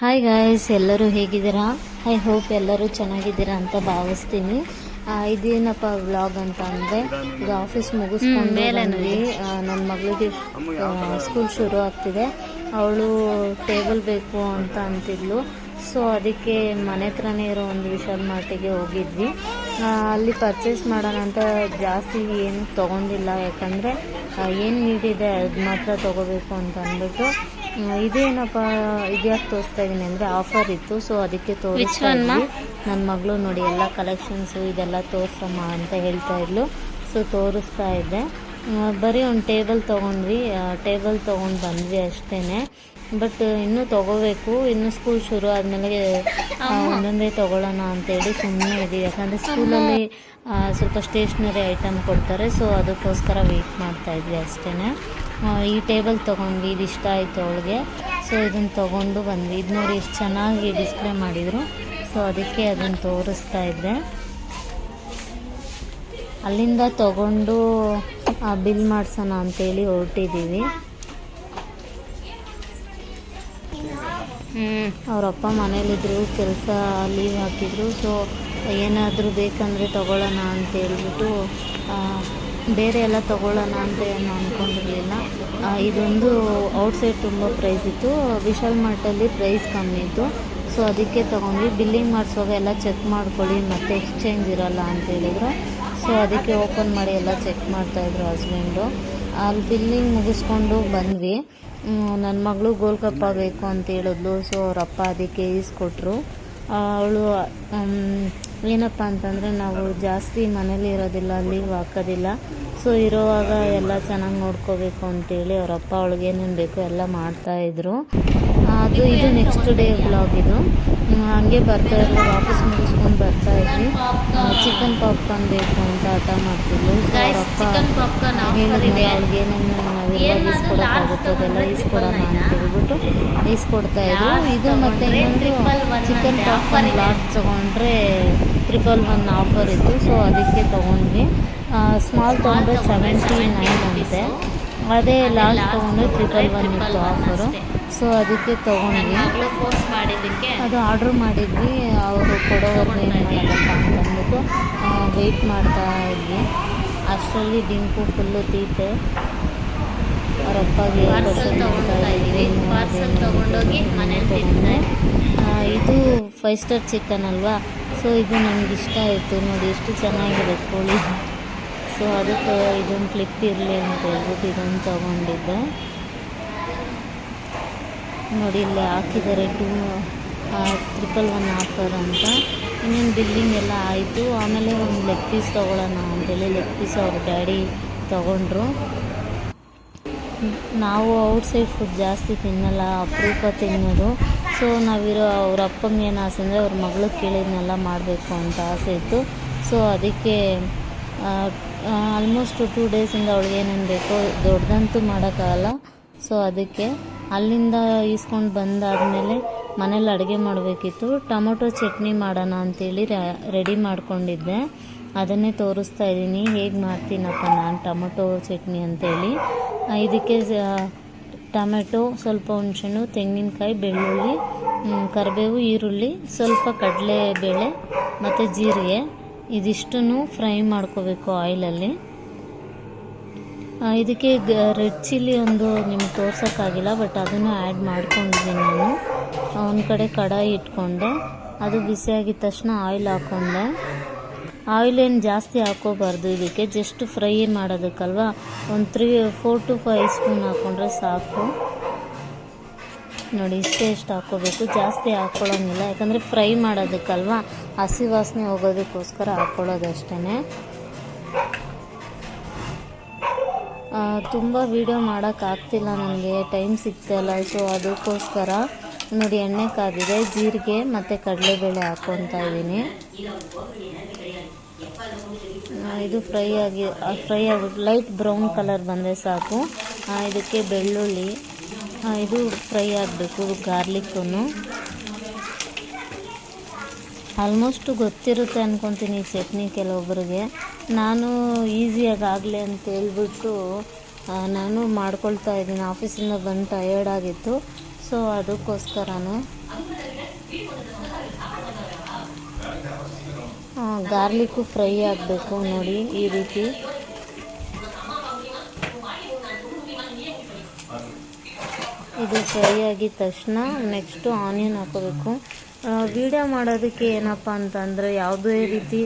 Hi guys ಎಲ್ಲರೂ ಹೇಗಿದ್ದೀರಾ? I hope ಎಲ್ಲರೂ ಚೆನ್ನಾಗಿದ್ದೀರಾ ಅಂತ ಭಾವಿಸ್ತೀನಿ. ಇದೇನಪ್ಪ ವ್ಲಾಗ್ ಅಂತ ಅಂದರೆ ಈಗ ಆಫೀಸ್ ಮುಗಿಸ್ಕೊಂಡು ಬಂದ್ವಿ. ನನ್ನ ಮಗಳಿಗೆ ಸ್ಕೂಲ್ ಶುರು ಆಗ್ತಿದೆ. ಅವಳು ಟೇಬಲ್ ಬೇಕು ಅಂತ ಅಂತಿದ್ಲು. ಸೊ ಅದಕ್ಕೆ ಮನೆ ಹತ್ರನೇ ಇರೋ ಒಂದು ವಿಶಾಲ್ ಮಾರ್ಟಿಗೆ ಹೋಗಿದ್ವಿ. ಅಲ್ಲಿ ಪರ್ಚೇಸ್ ಮಾಡೋಣ ಅಂತ ಜಾಸ್ತಿ ಏನು ತೊಗೊಂಡಿಲ್ಲ. ಯಾಕಂದರೆ ಏನು ನೀಡಿದೆ ಅದು ಮಾತ್ರ ತೊಗೋಬೇಕು ಅಂತ ಅಂದ್ಬಿಟ್ಟು ಇದೇನಪ್ಪ ಇದ್ಯಾಕೆ ತೋರಿಸ್ತಾ ಇದ್ದೀನಿ ಅಂದರೆ ಆಫರ್ ಇತ್ತು. ಸೊ ಅದಕ್ಕೆ ತೋರಿಸ್ತಾ ಇದ್ವಿ. ನನ್ನ ಮಗಳು ನೋಡಿ ಎಲ್ಲ ಕಲೆಕ್ಷನ್ಸು ಇದೆಲ್ಲ ತೋರಿಸಮ್ಮ ಅಂತ ಹೇಳ್ತಾ ಇದ್ಲು. ಸೊ ತೋರಿಸ್ತಾ ಇದ್ದೆ. ಬರೀ ಒಂದು ಟೇಬಲ್ ತೊಗೊಂಡ್ವಿ. ಟೇಬಲ್ ತೊಗೊಂಡು ಬಂದ್ವಿ ಅಷ್ಟೇ ಬಟ್ ಇನ್ನೂ ತೊಗೋಬೇಕು. ಇನ್ನು ಸ್ಕೂಲ್ ಶುರು ಆದಮೇಲೆ ಒಂದೊಂದೇ ತೊಗೊಳ್ಳೋಣ ಅಂತೇಳಿ ಸುಮ್ಮನೆ ಇದೀವಿ. ಯಾಕಂದರೆ ಸ್ಕೂಲಲ್ಲಿ ಸ್ವಲ್ಪ ಸ್ಟೇಷ್ನರಿ ಐಟಮ್ ಕೊಡ್ತಾರೆ. ಸೊ ಅದಕ್ಕೋಸ್ಕರ ವೆಯ್ಟ್ ಮಾಡ್ತಾಯಿದ್ವಿ ಅಷ್ಟೇ ಈ ಟೇಬಲ್ ತೊಗೊಂಡ್ವಿ, ಇದು ಇಷ್ಟ ಆಯಿತು ಅವಳಿಗೆ. ಸೊ ಇದನ್ನು ತೊಗೊಂಡು ಬಂದ್ವಿ. ಇದು ನೋಡಿ ಎಷ್ಟು ಚೆನ್ನಾಗಿ ಡಿಸ್ಪ್ಲೇ ಮಾಡಿದರು. ಸೊ ಅದಕ್ಕೆ ಅದನ್ನು ತೋರಿಸ್ತಾ ಇದ್ದೆ. ಅಲ್ಲಿಂದ ತಗೊಂಡು ಬಿಲ್ ಮಾಡಿಸೋಣ ಅಂತೇಳಿ ಹೊರಟಿದ್ದೀವಿ ಅವರಪ್ಪ ಮನೇಲಿದ್ರು, ಕೆಲಸ ಲೀವ್ ಹಾಕಿದ್ರು. ಸೊ ಏನಾದರೂ ಬೇಕಂದರೆ ತಗೊಳ್ಳೋಣ ಅಂತ ಹೇಳ್ಬಿಟ್ಟು ಬೇರೆ ಎಲ್ಲ ತಗೊಳ್ಳೋಣ ಅಂತ ಏನು ಅಂದ್ಕೊಂಡಿರಲಿಲ್ಲ ಇದೊಂದು ಔಟ್ಸೈಡ್ ತುಂಬ ಪ್ರೈಸ್ ಇತ್ತು. ವಿಶಾಲ್ ಮಾರ್ಟಲ್ಲಿ ಪ್ರೈಸ್ ಕಮ್ಮಿ ಇತ್ತು. ಸೊ ಅದಕ್ಕೆ ತೊಗೊಂಡ್ವಿ. ಬಿಲ್ಲಿಂಗ್ ಮಾಡಿಸುವಾಗ ಎಲ್ಲ ಚೆಕ್ ಮಾಡ್ಕೊಳ್ಳಿ, ಮತ್ತು ಎಕ್ಸ್ಚೇಂಜ್ ಇರೋಲ್ಲ ಅಂತ ಹೇಳಿದ್ರು. ಸೊ ಅದಕ್ಕೆ ಓಪನ್ ಮಾಡಿ ಎಲ್ಲ ಚೆಕ್ ಮಾಡ್ತಾಯಿದ್ರು ಹಸ್ಬೆಂಡು ಅಲ್ಲಿ ಬಿಲ್ಲಿಂಗ್ ಮುಗಿಸ್ಕೊಂಡು ಬಂದ್ವಿ. ನನ್ನ ಮಗಳು ಗೋಲ್ ಕಪ್ ಆಗಬೇಕು ಅಂತ ಹೇಳಿದ್ಲು. ಸೊ ಅವರಪ್ಪ ಅದಕ್ಕೆ ಈಸ್ಕೊಟ್ರು ಅವಳು ಏನಪ್ಪ ಅಂತಂದರೆ ನಾವು ಜಾಸ್ತಿ ಮನೇಲಿ ಇರೋದಿಲ್ಲ, ಲೀವ್ ಹಾಕೋದಿಲ್ಲ. ಸೊ ಇರೋವಾಗ ಎಲ್ಲ ಚೆನ್ನಾಗಿ ನೋಡ್ಕೋಬೇಕು ಅಂತೇಳಿ ಅವರಪ್ಪ ಅವಳಿಗೆ ಏನೇನು ಬೇಕೋ ಎಲ್ಲ ಮಾಡ್ತಾಯಿದ್ರು ಅದು ಇದು ನೆಕ್ಸ್ಟ್ ಡೇ ಬ್ಲಾಗ್ ಇದು. ಹಾಗೆ ಬರ್ತಾ ಇರಲಿಲ್ಲ ವಾಪಸ್ ಮುಗಿಸ್ಕೊಂಡು ಬರ್ತಾ ಇದ್ವಿ ಚಿಕನ್ ಪಾಪ್ಕಾರ್ನ್ ಬೇಕು ಅಂತ ಹಠ ಮಾಡ್ತಿದ್ಲು. ಚಿಕನ್ ಅವರಪ್ಪ ಹೇಳಿದ್ಮೇಲೆ ಅವ್ಳಿಗೆ ಏನೇನು ನಾವೆಲ್ಲ ಈಸ್ಕೊಡೋಕ್ಕಾಗುತ್ತೋ ಅದೆಲ್ಲ ಈಸ್ಕೊಡೋಣ ಅಂತ ಹೇಳ್ಬಿಟ್ಟು ಈಸ್ಕೊಡ್ತಾ ಇದ್ರು. ಇದು ಮತ್ತೆ ಇನ್ನೊಂದು ಚಿಕನ್ ಪಾಪ್ಕಾರ್ನ್ ಲಾಟ್ ತೊಗೊಂಡ್ರೆ ತ್ರಿಪಲ್ ಒನ್ ಆಫರ್ ಇತ್ತು. ಸೊ ಅದಕ್ಕೆ ತೊಗೊಂಡ್ವಿ. ಸ್ಮಾಲ್ ತೊಗೊಂಡ್ರೆ ಸೆವೆಂಟಿ ನೈನ್ ಅಂತೆ. ಅದೇ ಲಾಸ್ಟ್ ತೊಗೊಂಡ್ರೆ ತ್ರಿಪಲ್ ಒನ್ ಇತ್ತು ಆಫರು ಸೊ ಅದಕ್ಕೆ ತಗೊಂಡ್ವಿ. ಅದು ಆರ್ಡ್ರ್ ಮಾಡಿದ್ವಿ. ಅವರು ಕೊಡೋವರೆಗೂ ಏನು ಮಾಡೋದಪ್ಪ ಅಂತ ಅಂದ್ಬಿಟ್ಟು ವೆಯ್ಟ್ ಮಾಡ್ತಾ ಇದ್ವಿ. ಅಷ್ಟರಲ್ಲಿ ಡಿಂಕು ಫುಲ್ಲು ತೀತೆ ಅವ್ರ ಅಪ್ಪಗೆ ಪಾರ್ಸಲ್ ತಗೊಂಡ್ತಾ ಇದ್ವಿ. ಪಾರ್ಸಲ್ ತಗೊಂಡೋಗಿ ಮನೇಲಿ ತಿಂತಾ ಆ, ಇದು ಫೈವ್ ಸ್ಟಾರ್ ಚಿಕನ್ ಅಲ್ವಾ? ಸೊ ಇದು ನನಗೆ ಇಷ್ಟ ಆಯಿತು. ನೋಡಿ ಎಷ್ಟು ಚೆನ್ನಾಗಿದೆ ಕೋಳಿ. ಸೊ ಅದಕ್ಕೆ ಇದೊಂದು ಕ್ಲಿಪ್ ಇರಲಿ ಅಂತ ಹೇಳ್ಬಿಟ್ಟು ಇದೊಂದು ತೊಗೊಂಡಿದ್ದೆ. ನೋಡಿ, ಇಲ್ಲಿ ಹಾಕಿದ್ದಾರೆ ಟೂ ಟ್ರಿಪಲ್ ಒನ್ ಆಫರ್ ಅಂತ. ಇನ್ನೊಂದು ಬಿಲ್ಲಿಂಗ್ ಎಲ್ಲ ಆಯಿತು. ಆಮೇಲೆ ಒಂದು ಲೆಗ್ ಪೀಸ್ ತೊಗೊಳ್ಳೋಣ ಅಂತೇಳಿ. ಲೆಗ್ ಪೀಸ್ ಅವ್ರ ಡ್ಯಾಡಿ ತೊಗೊಂಡ್ರು. ನಾವು ಔಟ್ಸೈಡ್ ಫುಡ್ ಜಾಸ್ತಿ ತಿನ್ನಲ್ಲ, ಅಪರೂಪ ತಿನ್ನೋದು. ಸೊ ನಾವಿರೋ ಅವ್ರ ಅಪ್ಪಂಗೆ ಏನು ಆಸೆ ಅಂದರೆ ಅವ್ರ ಮಗಳು ಕೇಳಿದ್ನೆಲ್ಲ ಮಾಡಬೇಕು ಅಂತ ಆಸೆ ಇತ್ತು. ಸೊ ಅದಕ್ಕೆ ಆಲ್ಮೋಸ್ಟ್ ಟೂ ಡೇಸಿಂದ ಅವಳಿಗೆ ಏನೇನು ಬೇಕೋ ದೊಡ್ಡದಂತೂ ಮಾಡೋಕ್ಕಾಗಲ್ಲ. ಸೊ ಅದಕ್ಕೆ ಅಲ್ಲಿಂದ ಈಸ್ಕೊಂಡು ಬಂದಾದಮೇಲೆ ಮನೇಲಿ ಅಡುಗೆ ಮಾಡಬೇಕಿತ್ತು. ಟೊಮೊಟೊ ಚಟ್ನಿ ಮಾಡೋಣ ಅಂತೇಳಿ ರೆಡಿ ಮಾಡಿಕೊಂಡಿದ್ದೆ. ಅದನ್ನೇ ತೋರಿಸ್ತಾ ಇದ್ದೀನಿ. ಹೇಗೆ ಮಾಡ್ತೀನಪ್ಪ ನಾನು ಟೊಮೊಟೊ ಚಟ್ನಿ ಅಂತೇಳಿ. ಇದಕ್ಕೆ ಟೊಮೆಟೊ, ಸ್ವಲ್ಪ ಹುಣಸೆಹಣ್ಣು, ತೆಂಗಿನಕಾಯಿ, ಬೆಳ್ಳುಳ್ಳಿ ಕರಿಬೇವು, ಈರುಳ್ಳಿ, ಸ್ವಲ್ಪ ಕಡಲೆಬೇಳೆ ಮತ್ತು ಜೀರಿಗೆ. ಇದಿಷ್ಟನ್ನು ಫ್ರೈ ಮಾಡ್ಕೋಬೇಕು ಆಯಿಲಲ್ಲಿ ಇದಕ್ಕೆ ರೆಡ್ ಚಿಲ್ಲಿ ಒಂದು ನಿಮ್ಗೆ ತೋರ್ಸೋಕ್ಕಾಗಿಲ್ಲ ಬಟ್ ಅದನ್ನು ಆ್ಯಡ್ ಮಾಡ್ಕೊಂಡಿದ್ದೀನಿ ನಾನು. ಒಂದು ಕಡೆ ಕಡಾಯಿ ಇಟ್ಕೊಂಡೆ. ಅದು ಬಿಸಿಯಾಗಿದ ತಕ್ಷಣ ಆಯಿಲ್ ಹಾಕ್ಕೊಂಡೆ ಆಯಿಲ್ ಏನು ಜಾಸ್ತಿ ಹಾಕೋಬಾರ್ದು ಇದಕ್ಕೆ ಜಸ್ಟ್ ಫ್ರೈ ಮಾಡೋದಕ್ಕಲ್ವಾ? ಒಂದು three four to five spoon ಹಾಕ್ಕೊಂಡ್ರೆ ಸಾಕು. ನೋಡಿ, ಇಷ್ಟೇ ಇಷ್ಟು ಹಾಕ್ಕೋಬೇಕು. ಜಾಸ್ತಿ ಹಾಕ್ಕೊಳ್ಳೋಂಗಿಲ್ಲ ಯಾಕಂದರೆ ಫ್ರೈ ಮಾಡೋದಕ್ಕಲ್ವಾ? ಹಸಿ ವಾಸನೆ ಹೋಗೋದಕ್ಕೋಸ್ಕರ ಹಾಕ್ಕೊಳ್ಳೋದಷ್ಟೇ ತುಂಬ ವೀಡಿಯೋ ಮಾಡೋಕ್ಕಾಗ್ತಿಲ್ಲ ನನಗೆ. ಟೈಮ್ ಸಿಗ್ತಾಯಿಲ್ಲ ಸೊ ಅದಕ್ಕೋಸ್ಕರ ನೋಡಿ, ಎಣ್ಣೆ ಕಾದಿದೆ. ಜೀರಿಗೆ ಮತ್ತು ಕಡಲೆಬೇಳೆ ಹಾಕ್ಕೊತಾ ಇದ್ದೀನಿ. ಇದು ಫ್ರೈ ಆಗಿ ಫ್ರೈ ಆಗಿ ಲೈಟ್ ಬ್ರೌನ್ ಕಲರ್ ಬಂದರೆ ಸಾಕು. ಇದಕ್ಕೆ ಬೆಳ್ಳುಳ್ಳಿ. ಇದು ಫ್ರೈ ಆಗಬೇಕು ಗಾರ್ಲಿಕ್ಕೂ ಆಲ್ಮೋಸ್ಟು ಗೊತ್ತಿರುತ್ತೆ ಅಂದ್ಕೊತೀನಿ ಈ ಚಟ್ನಿ ಕೆಲವೊಬ್ಬರಿಗೆ ನಾನು ಈಸಿಯಾಗಿ ಆಗಲಿ ಅಂತ ಹೇಳ್ಬಿಟ್ಟು ನಾನು ಮಾಡ್ಕೊಳ್ತಾ ಇದ್ದೀನಿ. ಆಫೀಸಿಂದ ಬಂದು ಟಯರ್ಡ್ ಆಗಿತ್ತು. ಸೊ ಅದಕ್ಕೋಸ್ಕರನೇ ಗಾರ್ಲಿಕ್ಕು ಫ್ರೈ ಆಗಬೇಕು ನೋಡಿ ಈ ರೀತಿ. ಇದು ಫ್ರೈ ಆಗಿದ ತಕ್ಷಣ ನೆಕ್ಸ್ಟು ಆನಿಯನ್ ಹಾಕೋಬೇಕು. ವಿಡಿಯೋ ಮಾಡೋದಕ್ಕೆ ಏನಪ್ಪ ಅಂತಂದರೆ ಯಾವುದೇ ರೀತಿ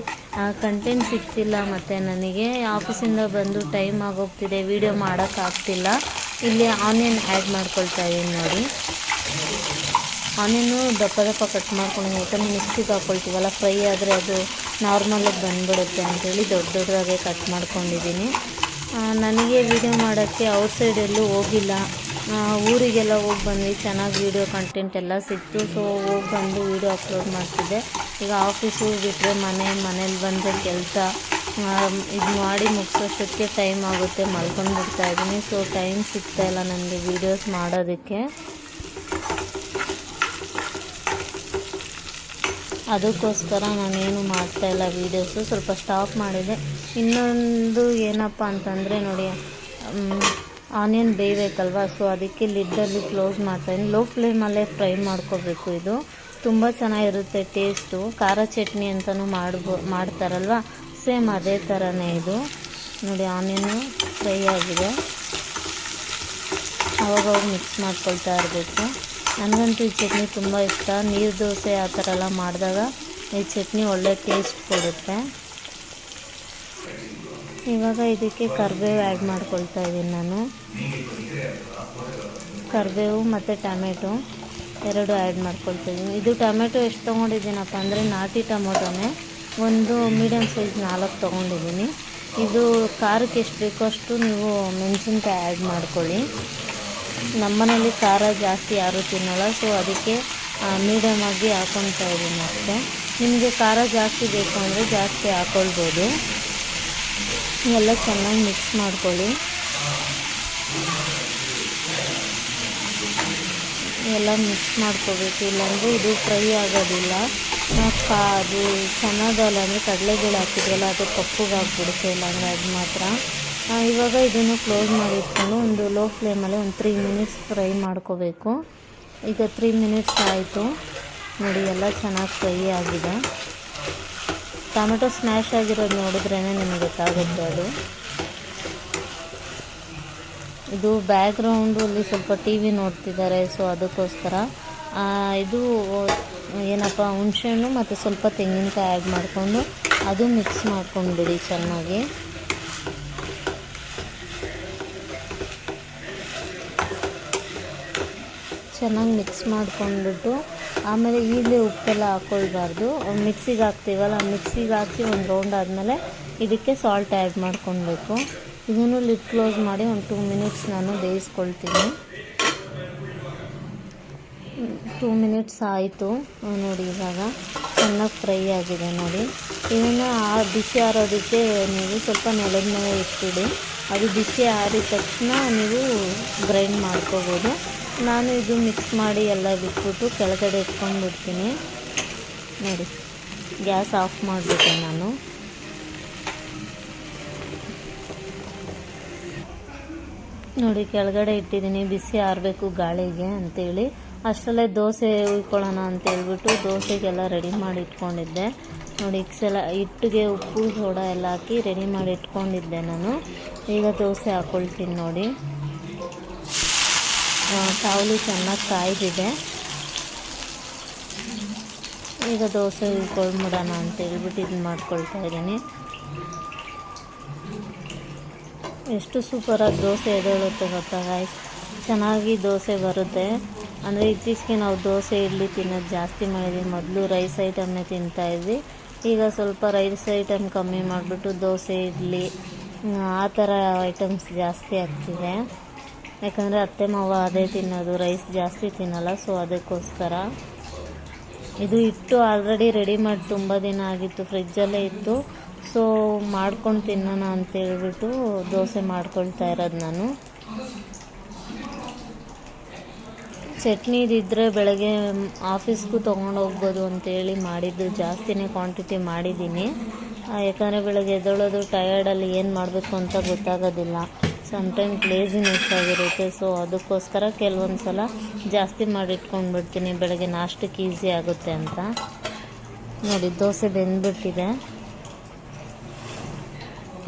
ಕಂಟೆಂಟ್ ಸಿಗ್ತಿಲ್ಲ ಮತ್ತು ನನಗೆ ಆಫೀಸಿಂದ ಬಂದು ಟೈಮ್ ಆಗೋಗ್ತಿದೆ ವಿಡಿಯೋ ಮಾಡೋಕ್ಕಾಗ್ತಿಲ್ಲ ಇಲ್ಲಿ ಆನಿಯನ್ ಆ್ಯಡ್ ಮಾಡ್ಕೊಳ್ತಾ ಇದ್ದೀನಿ ನೋಡಿ. ಆನಿಯನ್ನು ದಪ್ಪ ದಪ್ಪ ಕಟ್ ಮಾಡ್ಕೊಂಡು ಯಾಕಂದರೆ ಮಿಕ್ಸಿಗೆ ಹಾಕ್ಕೊಳ್ತೀವಲ್ಲ ಫ್ರೈ ಆದರೆ ಅದು ನಾರ್ಮಲಾಗಿ ಬಂದ್ಬಿಡುತ್ತೆ ಅಂತೇಳಿ ದೊಡ್ಡ ದೊಡ್ಡದಾಗೆ ಕಟ್ ಮಾಡ್ಕೊಂಡಿದ್ದೀನಿ ನನಗೆ ವಿಡಿಯೋ ಮಾಡೋಕ್ಕೆ ಔಟ್ಸೈಡ್ ಎಲ್ಲೂ ಹೋಗಿಲ್ಲ. ಊರಿಗೆಲ್ಲ ಹೋಗಿ ಬಂದ್ವಿ. ಚೆನ್ನಾಗಿ ವೀಡಿಯೋ ಕಂಟೆಂಟ್ ಎಲ್ಲ ಸಿಕ್ತು. ಸೊ ಹೋಗಿ ಬಂದು ವೀಡಿಯೋ ಅಪ್ಲೋಡ್ ಮಾಡ್ತಿದ್ದೆ. ಈಗ ಆಫೀಸು ಬಿಟ್ಟರೆ ಮನೆ, ಮನೇಲಿ ಬಂದರೆ ಕೆಲಸ ಇದು ಮಾಡಿ ಮುಗಿಸೋಷ್ಟೊತ್ತಿಗೆ ಟೈಮ್ ಆಗುತ್ತೆ. ಮಲ್ಕೊಂಡು ಬಿಡ್ತಾ ಇದ್ದೀನಿ ಸೊ ಟೈಮ್ ಸಿಗ್ತಾ ಇಲ್ಲ ನನಗೆ ವೀಡಿಯೋಸ್ ಮಾಡೋದಕ್ಕೆ. ಅದಕ್ಕೋಸ್ಕರ ನಾನೇನು ಮಾಡ್ತಾ ಇಲ್ಲ ವೀಡಿಯೋಸು ಸ್ವಲ್ಪ ಸ್ಟಾಪ್ ಮಾಡಿದೆ. ಇನ್ನೊಂದು ಏನಪ್ಪ ಅಂತಂದರೆ ನೋಡಿ ಆನಿಯನ್ ಬೇಯಬೇಕಲ್ವ? ಸೊ ಅದಕ್ಕೆ ಲಿಡ್ಡಲ್ಲಿ ಕ್ಲೋಸ್ ಮಾಡ್ತಾಯಿದ್ದೀನಿ ಲೋ ಫ್ಲೇಮಲ್ಲೇ ಫ್ರೈ ಮಾಡ್ಕೋಬೇಕು ಇದು. ತುಂಬ ಚೆನ್ನಾಗಿರುತ್ತೆ ಟೇಸ್ಟು ಖಾರ ಚಟ್ನಿ ಅಂತಲೂ ಮಾಡ್ಬೋ ಮಾಡ್ತಾರಲ್ವ? ಸೇಮ್ ಅದೇ ಥರನೇ ಇದು. ನೋಡಿ ಆನಿಯನ್ನು ಫ್ರೈ ಆಗಿದೆ. ಅವಾಗವಾಗ ಮಿಕ್ಸ್ ಮಾಡ್ಕೊಳ್ತಾ ಇರಬೇಕು. ನನಗಂತೂ ಈ ಚಟ್ನಿ ತುಂಬ ಇಷ್ಟ. ನೀರು ದೋಸೆ ಆ ಥರ ಎಲ್ಲ ಮಾಡಿದಾಗ ಈ ಚಟ್ನಿ ಒಳ್ಳೆ ಟೇಸ್ಟ್ ಕೊಡುತ್ತೆ. ಇವಾಗ ಇದಕ್ಕೆ ಕರಿಬೇವು ಆ್ಯಡ್ ಮಾಡ್ಕೊಳ್ತಾ ಇದ್ದೀನಿ ನಾನು. ಕರಿಬೇವು ಮತ್ತು ಟೊಮೆಟೊ ಎರಡು ಆ್ಯಡ್ ಮಾಡ್ಕೊಳ್ತಾ ಇದ್ದೀನಿ. ಇದು ಟೊಮೆಟೊ ಎಷ್ಟು ತೊಗೊಂಡಿದ್ದೀನಪ್ಪ ಅಂದರೆ ನಾಟಿ ಟೊಮೊಟೊನೇ ಒಂದು ಮೀಡಿಯಮ್ ಸೈಜ್ ನಾಲ್ಕು ತೊಗೊಂಡಿದ್ದೀನಿ. ಇದು ಖಾರಕ್ಕೆ ಎಷ್ಟು ಬೇಕೋ ಅಷ್ಟು ನೀವು ಮೆಣಸಿನ್ಕಾಯಿ ಆ್ಯಡ್ ಮಾಡ್ಕೊಳ್ಳಿ. ನಮ್ಮನೇಲಿ ಖಾರ ಜಾಸ್ತಿ ಯಾರೂ ತಿನ್ನೋಲ್ಲ ಸೊ ಅದಕ್ಕೆ ಮೀಡಿಯಮ್ ಆಗಿ ಹಾಕೊತಾ ಇದ್ದೀನಿ ಅಷ್ಟೇ. ನಿಮಗೆ ಖಾರ ಜಾಸ್ತಿ ಬೇಕು ಅಂದರೆ ಜಾಸ್ತಿ ಹಾಕ್ಕೊಳ್ಬೋದು ಎಲ್ಲ ಚೆನ್ನಾಗಿ ಮಿಕ್ಸ್ ಮಾಡ್ಕೊಳ್ಳಿ. ಎಲ್ಲ ಮಿಕ್ಸ್ ಮಾಡ್ಕೋಬೇಕು, ಇಲ್ಲಾಂದರೆ ಇದು ಫ್ರೈ ಆಗೋದಿಲ್ಲ. ಕಾ, ಅದು ಚೆನ್ನಾಗಲ್ಲ ಅಂದರೆ ಕಡಲೆಬೇಳೆ ಹಾಕಿದ್ರಲ್ಲ ಅದು ಕಪ್ಪಗೆ ಆಗ್ಬಿಡುತ್ತೆ ಇಲ್ಲಾಂದರೆ ಅದು ಮಾತ್ರ. ಇವಾಗ ಇದನ್ನು ಕ್ಲೋಸ್ ಮಾಡಿ ಇಟ್ಕೊಂಡು ಒಂದು ಲೋ ಫ್ಲೇಮಲ್ಲಿ ಒಂದು ತ್ರೀ ಮಿನಿಟ್ಸ್ ಫ್ರೈ ಮಾಡ್ಕೋಬೇಕು. ಈಗ ತ್ರೀ ಮಿನಿಟ್ಸ್ ಆಯಿತು. ನೋಡಿ, ಎಲ್ಲ ಚೆನ್ನಾಗಿ ಫ್ರೈ ಆಗಿದೆ. ಟೊಮೆಟೊ ಸ್ಮ್ಯಾಶ್ ಆಗಿರೋದು ನೋಡಿದ್ರೇ ನಿಮಗೆ ಗೊತ್ತಾಗುತ್ತೆ ಅದು. ಇದು ಬ್ಯಾಕ್ಗ್ರೌಂಡಲ್ಲಿ ಸ್ವಲ್ಪ ಟಿ ವಿ ನೋಡ್ತಿದ್ದಾರೆ ಸೊ ಅದಕ್ಕೋಸ್ಕರ. ಇದು ಏನಪ್ಪ, ಹುಣಸೆಹಣ್ಣು ಮತ್ತು ಸ್ವಲ್ಪ ತೆಂಗಿನಕಾಯಿ ಆ್ಯಡ್ ಮಾಡಿಕೊಂಡು ಅದು ಮಿಕ್ಸ್ ಮಾಡ್ಕೊಂಡ್ಬಿಡಿ ಚೆನ್ನಾಗಿ. ಚೆನ್ನಾಗಿ ಮಿಕ್ಸ್ ಮಾಡ್ಕೊಂಡ್ಬಿಟ್ಟು ಆಮೇಲೆ ಈಗಲೇ ಉಪ್ಪೆಲ್ಲ ಹಾಕ್ಕೊಳ್ಬಾರ್ದು ಮಿಕ್ಸಿಗೆ ಹಾಕ್ತೀವಲ್ಲ, ಮಿಕ್ಸಿಗೆ ಹಾಕಿ ಒಂದು ರೌಂಡ್ ಆದಮೇಲೆ ಇದಕ್ಕೆ ಸಾಲ್ಟ್ ಆ್ಯಡ್ ಮಾಡ್ಕೊಳ್ಬೇಕು. ಇದನ್ನು ಲಿಡ್ ಕ್ಲೋಸ್ ಮಾಡಿ ಒಂದು ಟೂ ಮಿನಿಟ್ಸ್ ನಾನು ಬೇಯಿಸ್ಕೊಳ್ತೀನಿ. ಟೂ ಮಿನಿಟ್ಸ್ ಆಯಿತು. ನೋಡಿ ಇವಾಗ ಚೆನ್ನಾಗಿ ಫ್ರೈ ಆಗಿದೆ ನೋಡಿ. ಇದನ್ನು ಆ ಬಿಸಿ ಆರೋದಕ್ಕೆ ನೀವು ಸ್ವಲ್ಪ ನೆಲದ ಮೇಲೆ ಇಟ್ಬಿಡಿ ಅದು ಬಿಸಿ ಆರಿದ ತಕ್ಷಣ ನೀವು ಗ್ರೈಂಡ್ ಮಾಡ್ಕೋಬೋದು. ನಾನು ಇದು ಮಿಕ್ಸ್ ಮಾಡಿ ಎಲ್ಲ ಬಿಟ್ಬಿಟ್ಟು ಕೆಳಗಡೆ ಇಟ್ಕೊಂಡ್ಬಿಡ್ತೀನಿ. ನೋಡಿ, ಗ್ಯಾಸ್ ಆಫ್ ಮಾಡಿಬಿಟ್ಟೆ ನಾನು. ನೋಡಿ, ಕೆಳಗಡೆ ಇಟ್ಟಿದ್ದೀನಿ. ಬಿಸಿ ಆರಬೇಕು ಗಾಳಿಗೆ ಅಂತೇಳಿ. ಅಷ್ಟರಲ್ಲೇ ದೋಸೆ ಉಯ್ಕೊಳ್ಳೋಣ ಅಂತ ಹೇಳ್ಬಿಟ್ಟು ದೋಸೆಗೆಲ್ಲ ರೆಡಿ ಮಾಡಿ ಇಟ್ಕೊಂಡಿದ್ದೆ. ನೋಡಿ, ಇಕ್ಸೆಲ್ಲ ಹಿಟ್ಟಿಗೆ ಉಪ್ಪು, ಸೋಡಾ ಎಲ್ಲ ಹಾಕಿ ರೆಡಿ ಮಾಡಿ ಇಟ್ಕೊಂಡಿದ್ದೆ ನಾನು. ಈಗ ದೋಸೆ ಹಾಕ್ಕೊಳ್ತೀನಿ ನೋಡಿ. ಕಾವಲಿ ಚೆನ್ನಾಗಿ ಕಾಯ್ದಿದೆ. ಈಗ ದೋಸೆ ಇಳ್ಕೊಳ್ಬಿಡೋಣ ಅಂತ ಹೇಳ್ಬಿಟ್ಟು ಇದು ಮಾಡ್ಕೊಳ್ತಾ ಇದ್ದೀನಿ. ಎಷ್ಟು ಸೂಪರಾಗಿ ದೋಸೆ ಎದ್ದೇಳುತ್ತೆ ಗೊತ್ತಾ ಚೆನ್ನಾಗಿ ದೋಸೆ ಬರುತ್ತೆ. ಅಂದರೆ ಇತ್ತೀಚೆಗೆ ನಾವು ದೋಸೆ ಇಡ್ಲಿ ತಿನ್ನೋದು ಜಾಸ್ತಿ ಮಾಡಿದ್ವಿ. ಮೊದಲು ರೈಸ್ ಐಟಮ್ನೇ ತಿಂತಾಯಿದ್ವಿ ಈಗ ಸ್ವಲ್ಪ ರೈಸ್ ಐಟಮ್ ಕಮ್ಮಿ ಮಾಡಿಬಿಟ್ಟು ದೋಸೆ, ಇಡ್ಲಿ, ಆ ಥರ ಐಟಮ್ಸ್ ಜಾಸ್ತಿ ಆಗ್ತಿದೆ. ಯಾಕಂದರೆ ಅತ್ತೆ ಮಾವ ಅದೇ ತಿನ್ನೋದು ರೈಸ್ ಜಾಸ್ತಿ ತಿನ್ನಲ್ಲ ಸೊ ಅದಕ್ಕೋಸ್ಕರ ಇದು ಇಟ್ಟು ಆಲ್ರೆಡಿ ರೆಡಿ ಮಾಡಿ ತುಂಬ ದಿನ ಆಗಿತ್ತು ಫ್ರಿಜ್ಜಲ್ಲೇ ಇತ್ತು. ಸೊ ಮಾಡ್ಕೊಂಡು ತಿನ್ನೋಣ ಅಂತ ಹೇಳ್ಬಿಟ್ಟು ದೋಸೆ ಮಾಡ್ಕೊಳ್ತಾ ಇರೋದು ನಾನು. ಚಟ್ನಿ ಇದ್ದಿದ್ರೆ ಬೆಳಗ್ಗೆ ಆಫೀಸ್ಗೂ ತೊಗೊಂಡು ಹೋಗ್ಬೋದು ಅಂತೇಳಿ ಮಾಡಿದ್ದು, ಜಾಸ್ತಿನೇ ಕ್ವಾಂಟಿಟಿ ಮಾಡಿದ್ದೀನಿ. ಯಾಕಂದರೆ ಬೆಳಗ್ಗೆ ಎದ್ದೊಳೋದು ಟಯರ್ಡಲ್ಲಿ ಏನು ಮಾಡಬೇಕು ಅಂತ ಗೊತ್ತಾಗೋದಿಲ್ಲ. ಸಮ್ಟೈಮ್ಸ್ ಲೇಸಿನೆಸ್ ಆಗಿರುತ್ತೆ. ಸೊ ಅದಕ್ಕೋಸ್ಕರ ಕೆಲವೊಂದು ಸಲ ಜಾಸ್ತಿ ಮಾಡಿಟ್ಕೊಂಡ್ಬಿಡ್ತೀನಿ. ಬೆಳಗ್ಗೆ ನಾಷ್ಟಕ್ಕೆ ಈಸಿ ಆಗುತ್ತೆ ಅಂತ. ನೋಡಿ, ದೋಸೆ ಬೆಂದ್ಬಿಟ್ಟಿದೆ.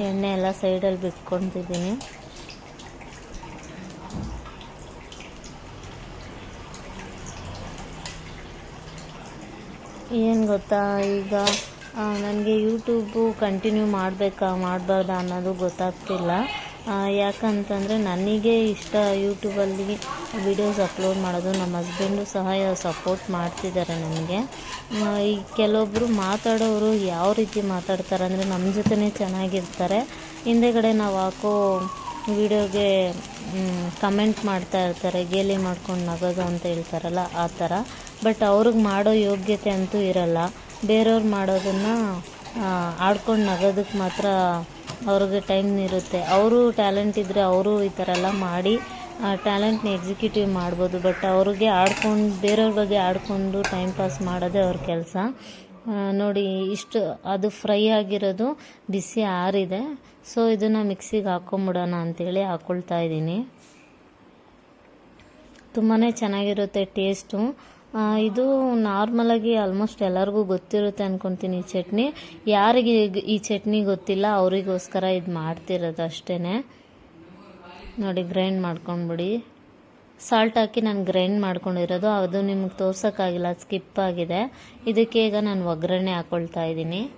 ಎಣ್ಣೆ ಎಲ್ಲ ಸೈಡಲ್ಲಿ ಬಿಟ್ಕೊತಿದ್ದೀನಿ ಏನು ಗೊತ್ತಾ ಈಗ? ನನಗೆ ಯೂಟ್ಯೂಬು ಕಂಟಿನ್ಯೂ ಮಾಡಬೇಕಾ ಮಾಡಬಾರ್ದಾ ಅನ್ನೋದು ಗೊತ್ತಾಗ್ತಿಲ್ಲ. ಯಾಕಂತಂದರೆ ನನಗೆ ಇಷ್ಟ ಯೂಟ್ಯೂಬಲ್ಲಿ ವಿಡಿಯೋಸ್ ಅಪ್ಲೋಡ್ ಮಾಡೋದು. ನಮ್ಮ ಹಸ್ಬೆಂಡು ಸಹ ಸಪೋರ್ಟ್ ಮಾಡ್ತಿದ್ದಾರೆ ನನಗೆ. ಈ ಕೆಲವೊಬ್ಬರು ಮಾತಾಡೋರು ಯಾವ ರೀತಿ ಮಾತಾಡ್ತಾರೆ ಅಂದರೆ ನಮ್ಮ ಜೊತೆನೇ ಚೆನ್ನಾಗಿರ್ತಾರೆ. ಹಿಂದೆಗಡೆ ನಾವು ಹಾಕೋ ವಿಡಿಯೋಗೆ ಕಮೆಂಟ್ ಮಾಡ್ತಾ ಇರ್ತಾರೆ. ಗೇಲಿ ಮಾಡ್ಕೊಂಡು ನಗೋದು ಅಂತ ಹೇಳ್ತಾರಲ್ಲ, ಆ ಥರ ಬಟ್ ಅವ್ರಿಗೆ ಮಾಡೋ ಯೋಗ್ಯತೆ ಅಂತೂ ಇರಲ್ಲ. ಬೇರೆಯವ್ರು ಮಾಡೋದನ್ನು ಆಡ್ಕೊಂಡು ನಗೋದಕ್ಕೆ ಮಾತ್ರ ಅವ್ರಿಗೆ ಟೈಮ್ ಇರುತ್ತೆ. ಅವರು ಟ್ಯಾಲೆಂಟ್ ಇದ್ದರೆ ಅವರು ಈ ಥರ ಎಲ್ಲ ಮಾಡಿ ಟ್ಯಾಲೆಂಟ್ನ ಎಕ್ಸಿಕ್ಯೂಟಿವ್ ಮಾಡ್ಬೋದು. ಬಟ್ ಅವ್ರಿಗೆ ಆಡ್ಕೊಂಡು ಬೇರೆಯವ್ರ ಬಗ್ಗೆ ಆಡಿಕೊಂಡು ಟೈಮ್ ಪಾಸ್ ಮಾಡೋದೇ ಅವ್ರ ಕೆಲಸ. ನೋಡಿ ಇಷ್ಟು ಅದು ಫ್ರೈ ಆಗಿರೋದು ಬಿಸಿ ಆರಿದೆ. ಸೊ ಇದನ್ನು ಮಿಕ್ಸಿಗೆ ಹಾಕೊಂಬಿಡೋಣ ಅಂಥೇಳಿ ಹಾಕ್ಕೊಳ್ತಾ ಇದ್ದೀನಿ. ತುಂಬಾ ಚೆನ್ನಾಗಿರುತ್ತೆ ಟೇಸ್ಟು ಆ, ಇದು ನಾರ್ಮಲಾಗಿ ಆಲ್ಮೋಸ್ಟ್ ಎಲ್ಲರಿಗೂ ಗೊತ್ತಿರುತ್ತೆ ಅನ್ಕೊಂತೀನಿ ಈ ಚಟ್ನಿ. ಯಾರಿಗೆ ಈ- ಚಟ್ನಿ ಗೊತ್ತಿಲ್ಲ, ಅವರಿಗೋಸ್ಕರ ಇದು ಮಾಡ್ತಿರೋದು ಅಷ್ಟೇ ನೋಡಿ ಗ್ರೈಂಡ್ ಮಾಡ್ಕೊಂಡ್ಬಿಡಿ. ಸಾಲ್ಟ್ ಹಾಕಿ ನಾನು ಗ್ರೈಂಡ್ ಮಾಡ್ಕೊಂಡಿರೋದು. ಅದು ನಿಮ್ಗೆ ತೋರ್ಸೋಕ್ಕಾಗಿಲ್ಲ ಸ್ಕಿಪ್ ಆಗಿದೆ. ಇದಕ್ಕೆ ಈಗ ನಾನು ಒಗ್ಗರಣೆ ಹಾಕ್ಕೊಳ್ತಾ ಇದ್ದೀನಿ.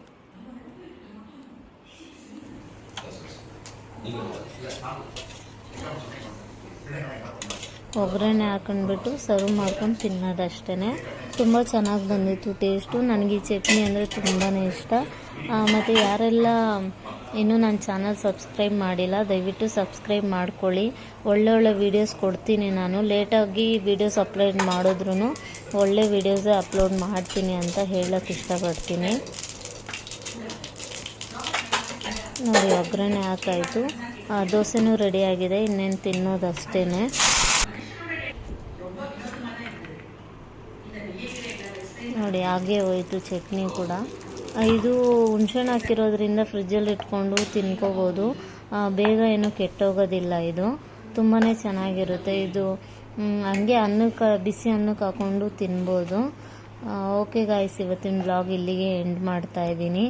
ಒಗ್ಗರಣೆ ಹಾಕೊಂಡ್ಬಿಟ್ಟು ಸರ್ವ್ ಮಾಡ್ಕೊಂಡು ತಿನ್ನೋದಷ್ಟೇ ತುಂಬ ಚೆನ್ನಾಗಿ ಬಂದಿತ್ತು ಟೇಸ್ಟು. ನನಗೆ ಈ ಚಟ್ನಿ ಅಂದರೆ ತುಂಬಾ ಇಷ್ಟ. ಮತ್ತು ಯಾರೆಲ್ಲ ಇನ್ನೂ ನನ್ನ ಚಾನಲ್ ಸಬ್ಸ್ಕ್ರೈಬ್ ಮಾಡಿಲ್ಲ, ದಯವಿಟ್ಟು ಸಬ್ಸ್ಕ್ರೈಬ್ ಮಾಡ್ಕೊಳ್ಳಿ. ಒಳ್ಳೆ ಒಳ್ಳೆ ವೀಡಿಯೋಸ್ ಕೊಡ್ತೀನಿ ನಾನು. ಲೇಟಾಗಿ ವೀಡಿಯೋಸ್ ಅಪ್ಲೋಡ್ ಮಾಡಿದ್ರು ಒಳ್ಳೆ ವೀಡಿಯೋಸೇ ಅಪ್ಲೋಡ್ ಮಾಡ್ತೀನಿ ಅಂತ ಹೇಳೋಕ್ಕೆ ಇಷ್ಟಪಡ್ತೀನಿ. ನೋಡಿ, ಒಗ್ಗರಣೆ ಹಾಕಾಯಿತು. ದೋಸೆನೂ ರೆಡಿಯಾಗಿದೆ ಇನ್ನೇನು ತಿನ್ನೋದಷ್ಟೇ ನೋಡಿ, ಹಾಗೆ ಹೋಯಿತು ಚಟ್ನಿ ಕೂಡ. ಇದು ಹುಣ್ಸೆಹಣ್ಣು ಹಾಕಿರೋದ್ರಿಂದ ಫ್ರಿಜ್ಜಲ್ಲಿ ಇಟ್ಕೊಂಡು ತಿನ್ಕೋಬೋದು. ಬೇಗ ಏನು ಕೆಟ್ಟೋಗೋದಿಲ್ಲ ಇದು. ತುಂಬಾ ಚೆನ್ನಾಗಿರುತ್ತೆ. ಇದು ಹಂಗೆ ಅನ್ನಕ್ಕೆ, ಬಿಸಿ ಅನ್ನಕ್ಕೆ ಹಾಕ್ಕೊಂಡು ತಿನ್ಬೋದು. ಓಕೆ ಗಾಯ್ಸ್, ಇವತ್ತಿನ ಬ್ಲಾಗ್ ಇಲ್ಲಿಗೆ ಎಂಡ್ ಮಾಡ್ತಾ ಇದ್ದೀನಿ.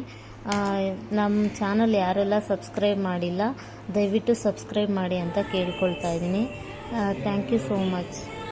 ನಮ್ಮ ಚಾನಲ್ ಯಾರೆಲ್ಲ ಸಬ್ಸ್ಕ್ರೈಬ್ ಮಾಡಿಲ್ಲ, ದಯವಿಟ್ಟು ಸಬ್ಸ್ಕ್ರೈಬ್ ಮಾಡಿ ಅಂತ ಕೇಳ್ಕೊಳ್ತಾ ಇದ್ದೀನಿ. Thank you so much